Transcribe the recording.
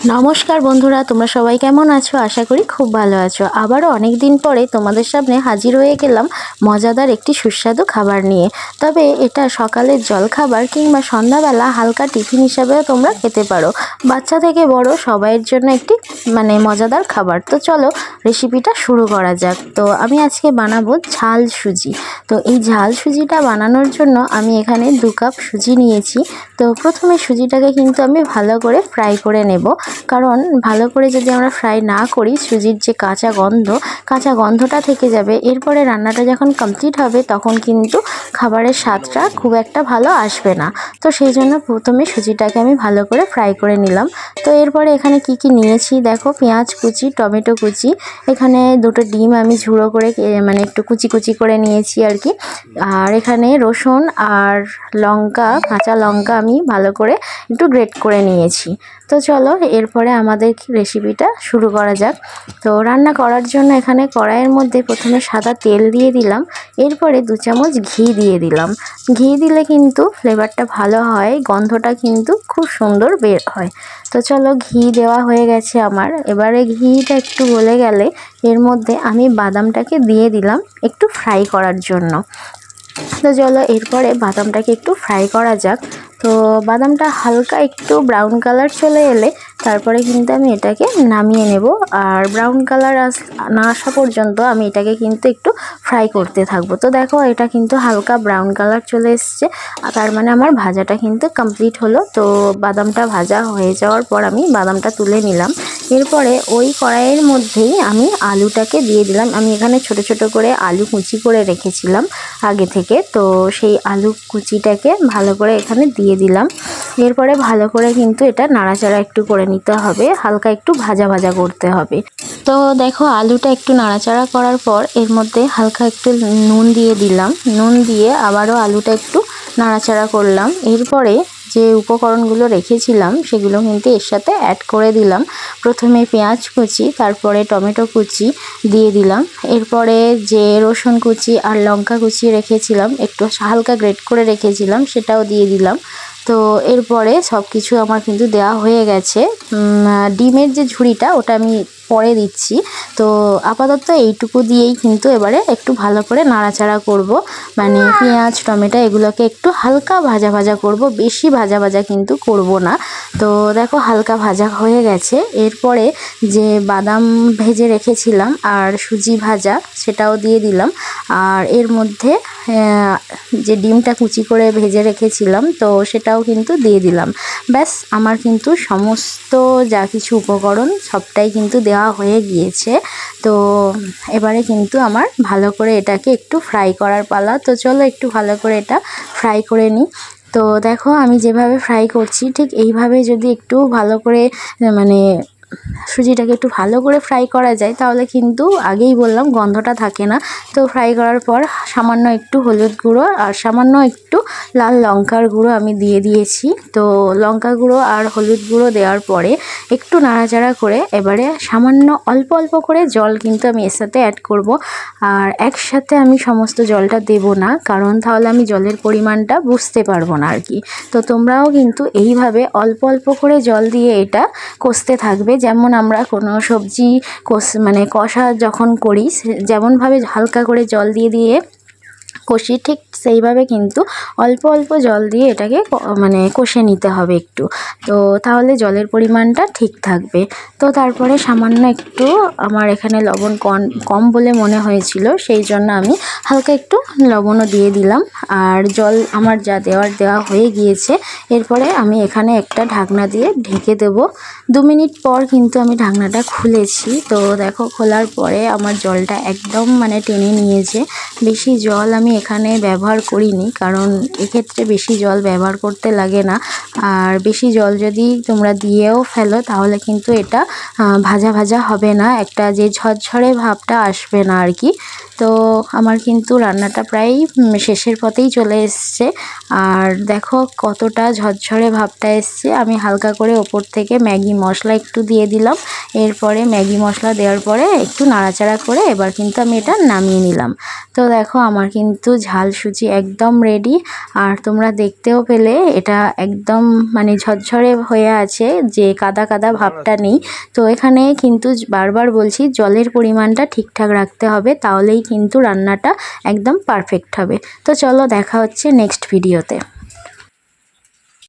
নমস্কার বন্ধুরা, তোমরা সবাই কেমন আছো? আশা করি খুব ভালো আছো। আবারও অনেক দিন পরে তোমাদের সামনে হাজির হয়ে গেলাম মজাদার একটি সুস্বাদু খাবার নিয়ে। তবে এটা সকালের জলখাবার কিংবা সন্ধ্যাবেলা হালকা টিফিন হিসাবেও তোমরা খেতে পারো। বাচ্চা থেকে বড় সবাইয়ের জন্য একটি মানে মজাদার খাবার। তো চলো রেসিপিটা শুরু করা যাক। তো আমি আজকে বানাবো ঝাল সুজি। তো এই ঝাল সুজিটা বানানোর জন্য আমি এখানে দু কাপ সুজি নিয়েছি। তো প্রথমে সুজিটাকে কিন্তু আমি ভালো করে ফ্রাই করে নেব। কারণ ভালো করে যদি আমরা ফ্রাই না করি সুজির যে কাঁচা গন্ধ, কাঁচা গন্ধটা থেকে যাবে। এরপরে রান্নাটা যখন কমপ্লিট হবে, তখন কিন্তু খাবারের স্বাদটা খুব একটা ভালো আসবে না। তো সেই জন্য প্রথমে সুজিটাকে আমি ভালো করে ফ্রাই করে নিলাম। তো এরপরে এখানে কি কি নিয়েছি? দেখো, পেঁয়াজ কুচি, টমেটো কুচি। এখানে দুটো ডিম আমি ঝুড়ো করে মানে একটু কুচি কুচি করে নিয়েছি আর কি। আর এখানে রসুন আর লঙ্কা, কাঁচা লঙ্কা আমি ভালো করে একটু গ্রেট করে নিয়েছি। তো চলো এরপরে আমাদের রেসিপিটা শুরু করা যাক। তো রান্না করার জন্য এখানে কড়াইয়ের মধ্যে প্রথমে সাদা তেল দিয়ে দিলাম, এরপরে দু চামচ ঘি দিয়ে দিলাম। ঘি দিলে কিন্তু ফ্লেভারটা ভালো হয়, গন্ধটা কিন্তু খুব সুন্দর বের হয়। তো চলো ঘি দেওয়া হয়ে গেছে আমার। এবারে ঘিটা একটু গলে গেলে এর মধ্যে আমি বাদামটাকে দিয়ে দিলাম একটু ফ্রাই করার জন্য। তো চলো এরপরে বাদামটাকে একটু ফ্রাই করা যাক। তো বাদামটা হালকা একটু ব্রাউন কালার চলে এলে তারপরে কিন্তু আমি এটাকে নামিয়ে নেব। আর ব্রাউন কালার আস, না আসা পর্যন্ত আমি এটাকে কিন্তু একটু ফ্রাই করতে থাকব। তো দেখো এটা কিন্তু হালকা ব্রাউন কালার চলে এসছে। আর তার মানে আমার ভাজাটা কিন্তু কমপ্লিট হলো। তো বাদামটা ভাজা হয়ে যাওয়ার পর আমি বাদামটা তুলে নিলাম। এরপরে ওই কড়াইয়ের মধ্যেই আমি আলুটাকে দিয়ে দিলাম। আমি এখানে ছোট ছোট করে আলু কুচি করে রেখেছিলাম আগে থেকে। তো সেই আলু কুচিটাকে ভালো করে এখানে দিয়ে দিলাম। এরপরে ভালো করে কিন্তু এটা নাড়াচাড়া একটু করে নিতে হবে। হালকা একটু ভাজা ভাজা করতে হবে। তো দেখো, আলুটা একটু নাড়াচাড়া করার পর এর মধ্যে হালকা একটু নুন দিয়ে দিলাম। নুন দিয়ে আবারও আলুটা একটু নাড়াচাড়া করলাম। এরপরে যে উপকরণগুলো রেখেছিলাম, সেগুলো কিন্তু এর সাথে অ্যাড করে দিলাম। প্রথমে পেঁয়াজ কুচি, তারপরে টমেটো কুচি দিয়ে দিলাম। এরপরে যে রসুন কুচি আর লঙ্কা কুচি রেখেছিলাম, একটু হালকা গ্রেট করে রেখেছিলাম, সেটাও দিয়ে দিলাম। তো এরপরে সব কিছু আমার কিন্তু দেওয়া হয়ে গেছে। ডিমের যে ঝুড়িটা, ওটা আমি পরে দিচ্ছি। তো আপাতত এইটুকু দিয়েই কিন্তু এবারে একটু ভালো করে নাড়াচাড়া করব। মানে পেঁয়াজ, টমেটো এগুলোকে একটু হালকা ভাজা ভাজা করব। বেশি ভাজা ভাজা কিন্তু করব না। তো দেখো হালকা ভাজা হয়ে গেছে। এরপরে যে বাদাম ভেজে রেখেছিলাম আর সুজি ভাজা সেটাও দিয়ে দিলাম। আর এর মধ্যে যে ডিমটা কুচি করে ভেজে রেখেছিলাম, তো সেটাও কিন্তু দিয়ে দিলাম। ব্যাস, আমার কিন্তু সমস্ত যা কিছু উপকরণ সবটাই কিন্তু দেওয়া হয়ে গিয়েছে। তো এবারে কিন্তু আমার ভালো করে এটাকে একটু ফ্রাই করার পালা। তো চলো একটু ভালো করে এটা ফ্রাই করে নিই। তো দেখো আমি যেভাবে ফ্রাই করছি, ঠিক এইভাবে যদি একটু ভালো করে মানে সুজিটাকে একটু ভালো করে ফ্রাই করা যায়, তাহলে কিন্তু আগেই বললাম গন্ধটা থাকে না। তো ফ্রাই করার পর সামান্য একটু হলুদ গুঁড়ো আর সামান্য একটু লাল লঙ্কার গুঁড়ো আমি দিয়ে দিয়েছি। তো লঙ্কা গুঁড়ো আর হলুদ গুঁড়ো দেওয়ার পরে একটু নাড়াচাড়া করে এবারে সামান্য অল্প অল্প করে জল কিন্তু আমি এর সাথে অ্যাড করব। আর একসাথে আমি সমস্ত জলটা দেব না, কারণ তাহলে আমি জলের পরিমাণটা বুঝতে পারব না আর কি। তো তোমরাও কিন্তু এইভাবে অল্প অল্প করে জল দিয়ে এটা কষতে থাকবে যেমন আমরা কোনো সবজি কষ মানে কষা যখন করি যেমনভাবে হালকা করে জল দিয়ে দিয়ে কষি ঠিক সেইভাবে কিন্তু অল্প অল্প জল দিয়ে এটাকে মানে কষে নিতে হবে একটু। তো তাহলে জলের পরিমাণটা ঠিক থাকবে। তো তারপরে সামান্য একটু আমার এখানে লবণ কম কম বলে মনে হয়েছিল, সেই জন্য আমি হালকা একটু লবণও দিয়ে দিলাম। আর জল আমার যা দেওয়ার দেওয়া হয়ে গিয়েছে, এরপরে আমি এখানে একটা ঢাকনা দিয়ে ঢেকে দেব। দু মিনিট পর কিন্তু আমি ঢাকনাটা খুলেছি। তো দেখো, খোলার পরে আমার জলটা একদম মানে টেনে নিয়েছে। বেশি জল আমি এখানে ব্যবহার করিনি, কারণ এক্ষেত্রে বেশি জল ব্যবহার করতে লাগে না। আর বেশি জল যদি তোমরা দিয়েও ফেলো, তাহলে কিন্তু এটা ভাজা ভাজা হবে না। একটা যে ঝরঝরে ভাবটা আসবে না আর কি। তো আমার কিন্তু রান্নাটা প্রায় শেষের পথেই চলে এসছে। আর দেখো কতটা ঝরঝরে ভাবটা এসছে। আমি হালকা করে ওপর থেকে ম্যাগি মশলা একটু দিয়ে দিলাম। এরপরে ম্যাগি মশলা দেওয়ার পরে একটু নাড়াচাড়া করে এবার কিন্তু আমি এটা নামিয়ে নিলাম। তো দেখো আমার কিন্তু কিন্তু ঝাল সুজি একদম রেডি আর তোমরা দেখতেও পেলে এটা একদম মানে ঝরঝরে হয়ে আছে, যে কাদা কাদা ভাবটা নেই। তো এখানে কিন্তু বারবার বলছি, জলের পরিমাণটা ঠিকঠাক রাখতে হবে, তাহলেই কিন্তু রান্নাটা একদম পারফেক্ট হবে। তো চলো দেখা হচ্ছে নেক্সট ভিডিওতে